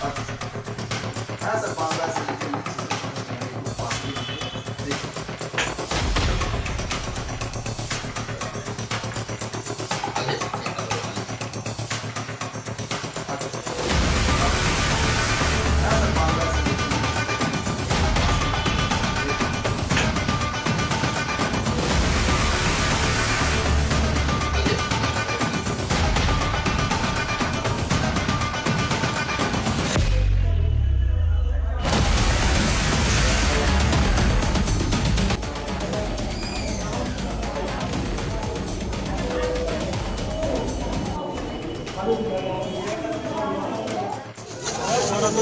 That's a bomb. That's a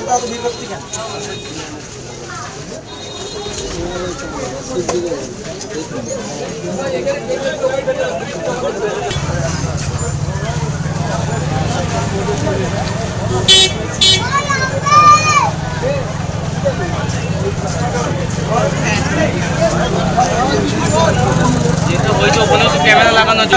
হ্যাঁ sir Bangla select যেহেতু হয়েছে ওখানে তো ক্যামেরা লাগানো আছে।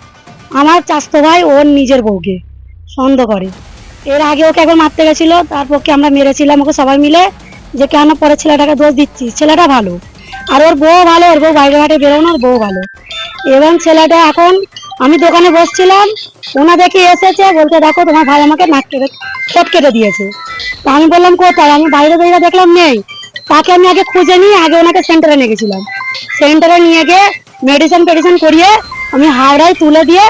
আমার চাস্তো ভাই, ওর নিজের বউকে সন্দেহ করে। এর আগে ওকে একবার মারতে গেছিল তারপরকে আমরা মেরেছিলাম ওকে সবাই মিলে, যে কেন পরে ছেলেটাকে দোষ দিচ্ছি? ছেলেটা ভালো। আর ওর বউ ভালো, ওর বউ বাইরে ঘাটে বেরোনো, ওর বউ ভালো। এবং ছেলেটা এখন, আমি দোকানে বসছিলাম, ওনা দেখে এসেছে বলতে দেখো, তোমার ভাই আমাকে নাক কেটে, ঠোঁট কেটে দিয়েছে। তো আমি বললাম, কোথায়? আমি বাইরে বেরিয়ে দেখলাম, নেই। তাকে আমি আগে খুঁজে নিয়ে, আগে ওনাকে সেন্টারে নিয়ে গেছিলাম। সেন্টারে নিয়ে গিয়ে মেডিসিন ফেডিসিন করিয়ে আমি হাওড়ায় তুলে দিয়ে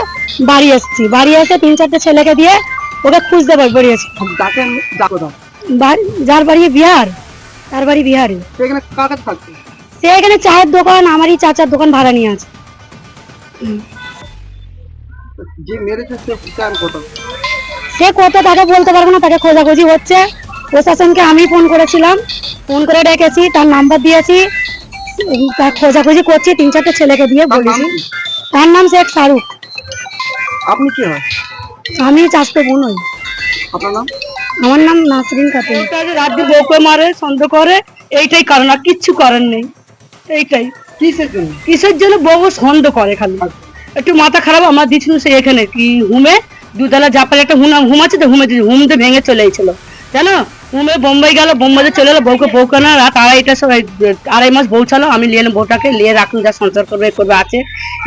বাড়ি এসেছি। বাড়ি এসে তিন চারটে ছেলেকে দিয়ে ওকে খুঁজতে বেরিয়েছি। যার বাড়ি বিহার তার বাড়ি বিহারে। সে এখানে চায়ের দোকান আমারই চাচার দোকান ভাড়া নিয়ে আছে। সে কত তাকে বলতে পারব না তাকে খোঁজাখুঁজি হচ্ছে। প্রশাসনকে আমি ফোন করেছিলাম। ফোন করে ডেকেছি তার নাম্বার দিয়েছি। খোঁজাখুঁজি করছি তিন চারটে ছেলেকে দিয়ে বলেছি। তার নাম শেখ শাহরুখ। আপনি কি হয়? আমি চাষতে বোন হই আপনার নাম? আমার নাম নাসরিন খাতুন রাজ্যে বউকে মারে সন্দেহ করে এইটাই কারণ আর কিচ্ছু করার নেই। এইটাই। কিসের জন্য? কিসের জন্য বউ সন্দেহ করে খালি। একটু মাথা খারাপ আমার দিছিল সে এখানে কি হুমে? দুতলা জাপারে একটা হুম হুম আছে তো হুমে হুম হুমতে ভেঙে চলে এসেছিল। জানো? হুমে বোম্বাই গেল, বোম্বাইতে চলে এলো, বউকে বউ কেনা, রাত আড়াইটা আড়াই মাস বউ চালো আমি নিয়ে এলাম বউটাকে, নিয়ে রাখুন যা সংসার করবে করবে, আছে।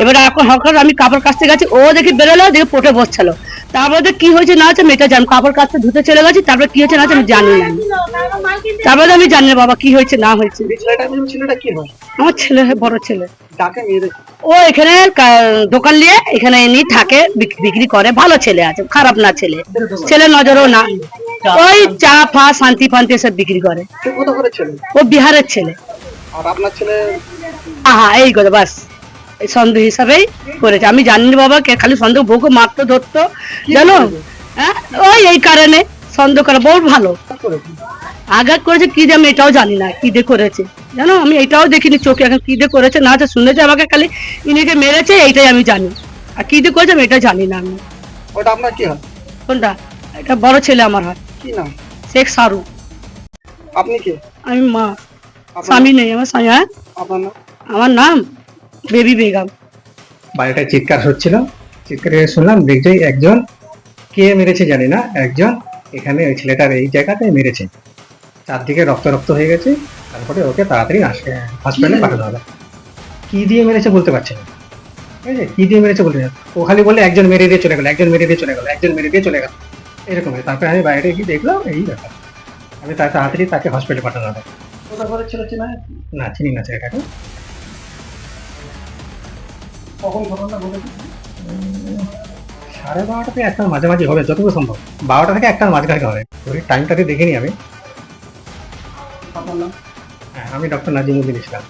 এবারে এখন হঠাৎ আমি কাপড় কাচতে গেছি, ও দেখি বেরোলো, দেখি পোটে বসছিল। তারপরে কি হয়েছে না হচ্ছে মেয়েটা জান কাপড় কাচতে ধুতে চলে গেছে তারপরে কি হয়েছে না হচ্ছে আমি জানি না। তারপরে আমি জানি না বাবা কি হয়েছে না হয়েছে। হয়? আমার ছেলে বড় ছেলে। ও এখানে দোকান নিয়ে এখানে এনে থাকে বিক- বিক্রি করে ভালো ছেলে আছে খারাপ না ছেলে। ছেলে নজরও না। ওই চা ফা শান্তি ফান্তি সব বিক্রি করে। ও বিহারের ছেলে। আর আপনার ছেলে? আহা এই কথা বাস। সন্দেহ হিসাবেই করেছে। আমি জানি বাবা কে খালি সন্দেহ বউকে মারতো ধরতো। জানো? হ্যাঁ? ওই এই কারণে সন্দেহ করে বহু ভালো। আঘাত করেছে? কি দিয়ে আমি এটাও জানি না কি দিয়ে করেছে। জানো? আমি এটাও দেখিনি চোখে এখন কি দিয়ে করেছে না তো শুনেছে আমাকে খালি ইনিকে মেরেছে এইটাই আমি জানি। আর কি দিয়ে করেছে আমি এটা জানি না আমি। ওটা আপনার কি হয়? কোনটা? এটা বড় ছেলে আমার হয়। কি নাম? শেখ সারু। আপনি কে? আমি মা। স্বামী নেই আমার স্বামী হ্যাঁ? আপনার নাম? আমার নাম বেবি বেগম। বাড়িটায় চিৎকার হচ্ছিল। চিৎকার শুনলাম দেখছি একজন কে মেরেছে জানি না একজন এখানে ওই ছেলেটার এই জায়গাতে মেরেছে। চারদিকে রক্ত রক্ত হয়ে গেছে তারপরে ওকে তাড়াতাড়ি হসপিটালে পাঠানো হলো কি দিয়ে মেরেছে বলতে পারছে না। ঠিক আছে? কি দিয়ে মেরেছে বলতে পারছে ও খালি বলে একজন মেরে দিয়ে চলে গেল একজন মেরে দিয়ে চলে গেল একজন মেরে দিয়ে চলে গেল। এরকম হয়েছে। তারপরে আমি বাইরে গিয়ে দেখলাম এই ব্যাপার। আমি তার তাড়াতাড়ি তাকে হসপিটালে পাঠানো হলো কোথা করে ছেলে না চিনি না ছেলেটাকে। কখন ঘটনা ঘটেছে? সাড়ে বারোটাতে একটার মাঝামাঝি হবে যতটুকু সম্ভব। বারোটা থেকে একটার মাঝখানে হবে। ওই টাইমটাতে দেখিনি আমি। আপনার নাম? হ্যাঁ আমি ডক্টর নাজিমুদ্দিন ইসলাম।